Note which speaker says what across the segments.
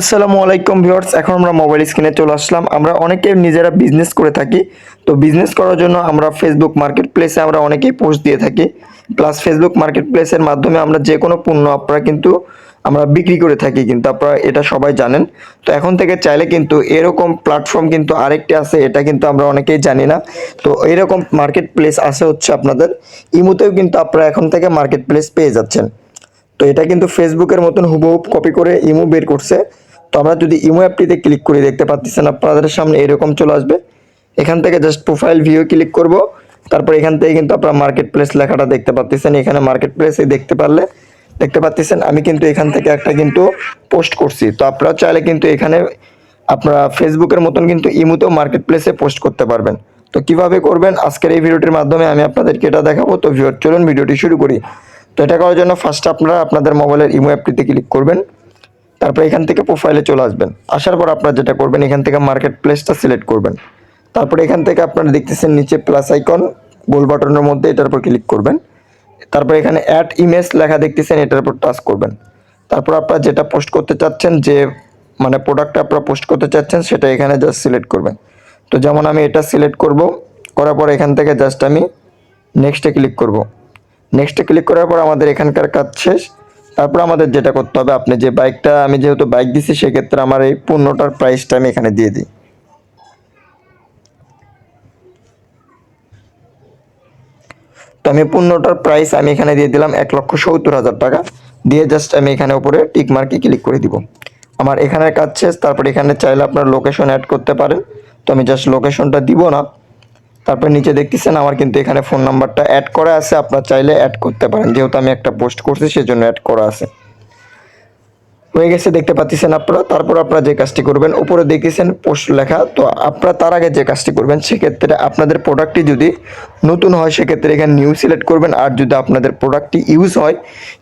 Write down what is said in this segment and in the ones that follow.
Speaker 1: আসসালামু আলাইকুম ভিউয়ার্স, এখন আমরা মোবাইল স্ক্রিনে চলে আসলাম। আমরা অনেকে নিজেরা বিজনেস করে থাকি। তো বিজনেস করার জন্য আমরা ফেসবুক মার্কেট প্লেসে আমরা অনেকেই পোস্ট দিয়ে থাকি। প্লাস ফেসবুক মার্কেট প্লেসের মাধ্যমে আমরা যে কোনো পণ্য আপনারা কিন্তু আমরা বিক্রি করে থাকি, কিন্তু আপনারা এটা সবাই জানেন। তো এখন থেকে চাইলে কিন্তু এরকম প্ল্যাটফর্ম কিন্তু আরেকটি আছে, এটা কিন্তু আমরা অনেকেই জানি না। তো এরকম মার্কেট প্লেস আছে হচ্ছে আপনাদের। ইমুতেও কিন্তু আপনারা এখন থেকে মার্কেট প্লেস পেয়ে যাচ্ছেন। তো এটা কিন্তু ফেসবুকের মতন হুবহুব কপি করে ইমো বের করছে। তো আমরা যদি ইমো অ্যাপটিতে ক্লিক করি, দেখতে পাচ্ছেন আপনাদের সামনে এরকম চলে আসবে। এখান থেকে জাস্ট প্রোফাইল ভিউ ক্লিক করব। তারপর এখান থেকে কিন্তু আপনারা মার্কেট প্লেস লেখাটা দেখতে পাচ্ছেন। এখানে মার্কেট প্লেসে দেখতে পারলে দেখতে পাচ্ছেন, আমি কিন্তু এখান থেকে একটা কিন্তু পোস্ট করছি। তো আপনারা চাইলে কিন্তু এখানে আপনারা ফেসবুকের মতন কিন্তু ইমুতেও মার্কেট প্লেসে পোস্ট করতে পারবেন। তো কীভাবে করবেন? আজকের এই ভিডিওটির মাধ্যমে আমি আপনাদেরকে এটা দেখাবো। তো ভিউয়ার চলুন ভিডিওটি শুরু করি। তো এটা করার জন্য ফার্স্ট আপনারা আপনাদের মোবাইলের ইমো অ্যাপটিতে ক্লিক করবেন। তারপর এখান থেকে প্রোফাইলে চলে আসবেন। আসার পর আপনারা যেটা করবেন, এখান থেকে মার্কেট প্লেসটা সিলেক্ট করবেন। তারপর এখান থেকে আপনারা দেখতেছেন নিচে প্লাস আইকন গোল বাটনের মধ্যে এটার উপর ক্লিক করবেন। তারপর এখানে অ্যাড ইমেজ লেখা দেখতেছেন, এটার উপর টাচ করবেন। তারপর আপনারা যেটা পোস্ট করতে চাচ্ছেন, যে মানে প্রোডাক্টটা আপনারা পোস্ট করতে চাচ্ছেন, সেটা এখানে জাস্ট সিলেক্ট করবেন। তো যেমন আমি এটা সিলেক্ট করব, করার পর এখান থেকে জাস্ট আমি নেক্সটে ক্লিক করব। নেক্সটে ক্লিক করার পর আমাদের এখানকার কাজ শেষ। তারপর আমাদের যেটা করতে হবে, আপনি যে বাইকটা আমি যেহেতু বাইক দিছি, সেক্ষেত্রে আমার এই পণ্যটার প্রাইসটা আমি এখানে দিয়ে দিই। তো আমি পণ্যটার প্রাইস আমি এখানে দিয়ে দিলাম এক লক্ষ সত্তর হাজার টাকা। দিয়ে জাস্ট আমি এখানে উপরে টিক মার্কে ক্লিক করে দিব। আমার এখানের কাজ শেষ, তারপর এখানে চাইলে আপনার লোকেশন অ্যাড করতে পারেন। তো আমি জাস্ট লোকেশনটা দিব না। তারপর নিচে দেখতেছেন আমার কিন্তু এখানে ফোন নাম্বারটা অ্যাড করা আছে, আপনার চাইলে অ্যাড করতে পারেন। যেহেতু আমি একটা পোস্ট করছি, সেজন্য অ্যাড করা আছে। হয়ে গেছে, দেখতে পাচ্ছেন আপনারা। তারপর আপনারা যে কাজটি করবেন, উপরে দেখতেছেন পোস্ট লেখা। তো আপনারা তার আগে যে কাজটি করবেন, সেক্ষেত্রে আপনাদের প্রোডাক্টটি যদি নতুন হয়, সেক্ষেত্রে এখানে নিউ সিলেক্ট করবেন। আর যদি আপনাদের প্রোডাক্টটি ইউজ হয়,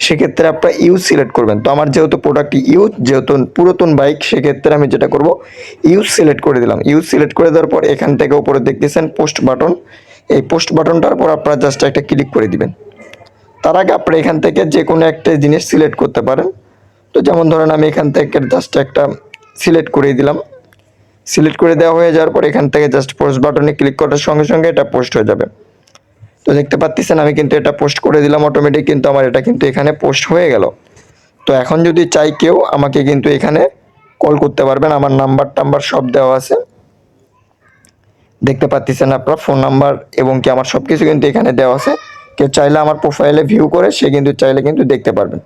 Speaker 1: সেক্ষেত্রে আপনারা ইউজ সিলেক্ট করবেন। তো আমার যেহেতু প্রোডাক্টটি ইউজ যেহেতু পুরাতন বাইক সেক্ষেত্রে আমি যেটা করব ইউজ সিলেক্ট করে দিলাম। ইউজ সিলেক্ট করে দেওয়ার পর এখান থেকে উপরে দেখতেছেন পোস্ট বাটন এই পোস্ট বাটনটার পর আপনারা জাস্ট একটা ক্লিক করে দিবেন। তার আগে আপনি এখান থেকে যে কোনো একটা জিনিস সিলেক্ট করতে পারেন। তো যেমন ধরেন আমি এখান থেকে জাস্ট একটা সিলেক্ট করে দিলাম। সিলেক্ট করে দেওয়া হয়ে যাওয়ার পর এখান থেকে জাস্ট পোস্ট বাটনে ক্লিক করার সঙ্গে সঙ্গে এটা পোস্ট হয়ে যাবে। তো দেখতে পাচ্ছেন আমি কিন্তু এটা পোস্ট করে দিলাম অটোমেটিক কিন্তু আমার এটা কিন্তু এখানে পোস্ট হয়ে গেল। তো এখন যদি চাই কেউ আমাকে কিন্তু এখানে কল করতে পারবেন। আমার নাম্বার টাম্বার সব দেওয়া আছে। দেখতে পাচ্ছেন আপনার ফোন নাম্বার এবং কি আমার সব কিছু কিন্তু এখানে দেওয়া আছে। কেউ চাইলে আমার প্রোফাইলে ভিউ করে, সে কিন্তু চাইলে কিন্তু দেখতে পারবেন।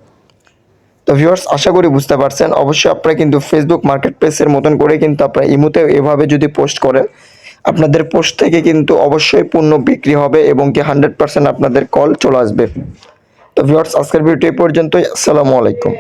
Speaker 1: তো ভিউয়ার্স আশা করি বুঝতে পারছেন। অবশ্যই আপনারা কিন্তু ফেসবুক মার্কেট প্লেসের মতন করে কিন্তু আপনারা ইমুতে এভাবে যদি পোস্ট করেন, আপনাদের পোস্ট থেকে কিন্তু অবশ্যই পণ্য বিক্রি হবে এবং কি হান্ড্রেড পার্সেন্ট আপনাদের কল চলে আসবে। তো ভিউয়ার্স আজকের ভিডিও এই পর্যন্তই। আসসালামু আলাইকুম।